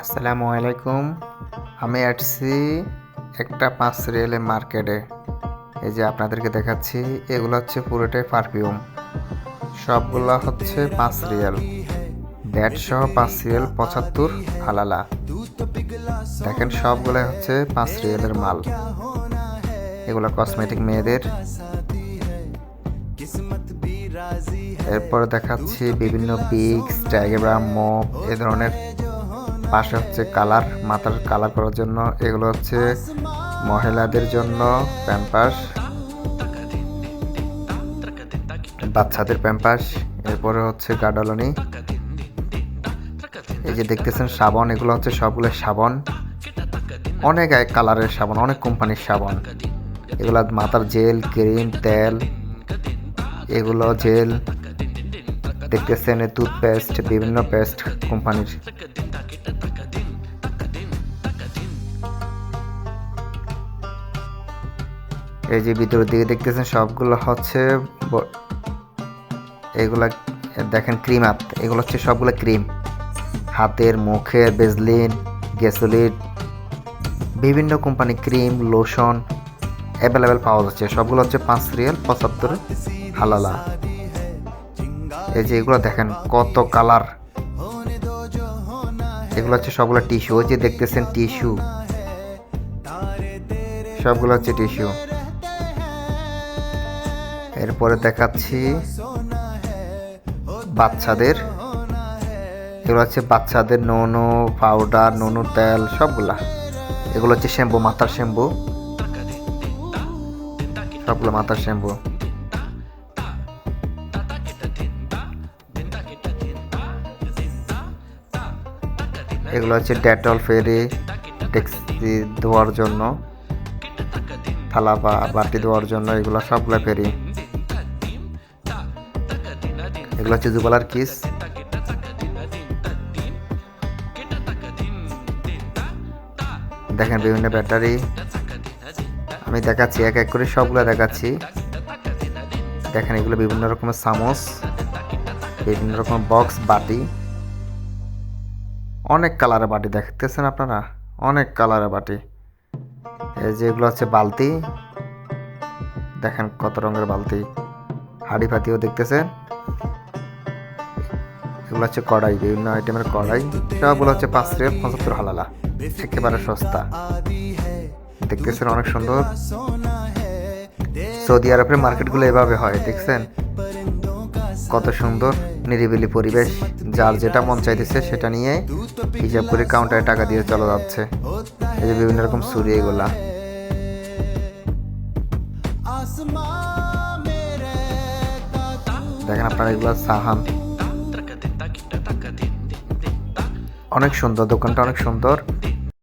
আসসালামু আলাইকুম। আমি আসছি একটা পাঁচ রিয়েলের মার্কেটে। এই যে আপনাদেরকে দেখাচ্ছি, এগুলো হচ্ছে পুরোটাই পারফিউম। সবগুলো হচ্ছে পাঁচ রিয়েল ব্যাট সহ পাঁচ রিয়েল পঁচাত্তর হালালা। দেখেন সবগুলো হচ্ছে পাঁচ রিয়েলের মাল। এগুলো কসমেটিক মেয়েদের। এরপর দেখাচ্ছি বিভিন্ন বিগস ডায়াগ্রাম মপ এ ধরনের পাশে হচ্ছে কালার, মাথার কালার করার জন্য। এগুলো হচ্ছে মহিলাদের জন্য প্যাম্পাস, বাচ্চাদের প্যাম্পাস, এরপরে হচ্ছে গাডালনি। এই যে দেখতেছেন সাবান, এগুলো হচ্ছে সবগুলো সাবান। অনেক এক কালারের সাবান, অনেক কোম্পানির সাবান। এগুলো মাথার জেল, ক্রিম, তেল, এগুলো জেল। দেখতেছেন টুথপেস্ট বিভিন্ন পেস্ট কোম্পানির। এই যে ভিতরের দিকে দেখতেছেন, সবগুলো হচ্ছে এগুলা, দেখেন ক্রিম হাত, এগুলো হচ্ছে সবগুলো ক্রিম হাতের মুখের বেজলিন গ্যাসোলিন, বিভিন্ন কোম্পানি ক্রিম লোশন অ্যাভেলেবেল পাওয়া যাচ্ছে। সবগুলো হচ্ছে পাঁচ রিয়াল, পঁচাত্তর হালালা। এই যে এগুলো দেখেন, কত কালার এগুলো হচ্ছে সবগুলো টিস্যু ওই যে দেখতেছেন টিস্যু সবগুলো হচ্ছে টিস্যু এরপরে দেখাচ্ছি বাচ্চাদের। এগুলো হচ্ছে বাচ্চাদের নুনু পাউডার নুনু তেল, সবগুলা। এগুলো হচ্ছে শ্যাম্পু, মাথার শ্যাম্পু। সবগুলো মাথার শ্যাম্পু। এগুলো হচ্ছে ডেটল ফেরি ট্যাক্সি ধোয়ার জন্য, থালা বা বাটি ধোয়ার জন্য, এগুলো সবগুলো ফেরি। এগুলো হচ্ছে জুবালার কিস দেখেন বিভিন্ন ব্যাটারি আমি দেখাচ্ছি, এক এক করে সবগুলো দেখাচ্ছি। দেখেন এগুলো বিভিন্ন রকমের চামচ, বিভিন্ন রকমের বক্স বাটি। অনেক কালারের বাটি দেখতেছেন আপনারা? অনেক কালারের বাটি। এই যে এগুলো হচ্ছে বালতি। দেখেন কত রঙের বালতি। হাড়ি ফাতিও দেখতেছেন। এগুলো হচ্ছে কড়াই, বিভিন্ন আইটেমের কড়াই। সবগুলো হচ্ছে পাঁচ রিয়াল, পঁচাত্তর হালালা। একেবারে সস্তা। দেখতেছেন অনেক সুন্দর। সৌদি আরবের মার্কেটগুলো এভাবে হয়, দেখছেন? কত সুন্দর, নিরিবিলি পরিবেশ। যার যেটা মন চাইতেছে সেটা নিয়ে হিসাব করে কাউন্টারে টাকা দিয়ে চলে যাচ্ছে। এই যে বিভিন্ন রকম ছুরি, এগুলা। দেখেন আপনারা এগুলো সাহান। অনেক সুন্দর দোকানটা অনেক সুন্দর।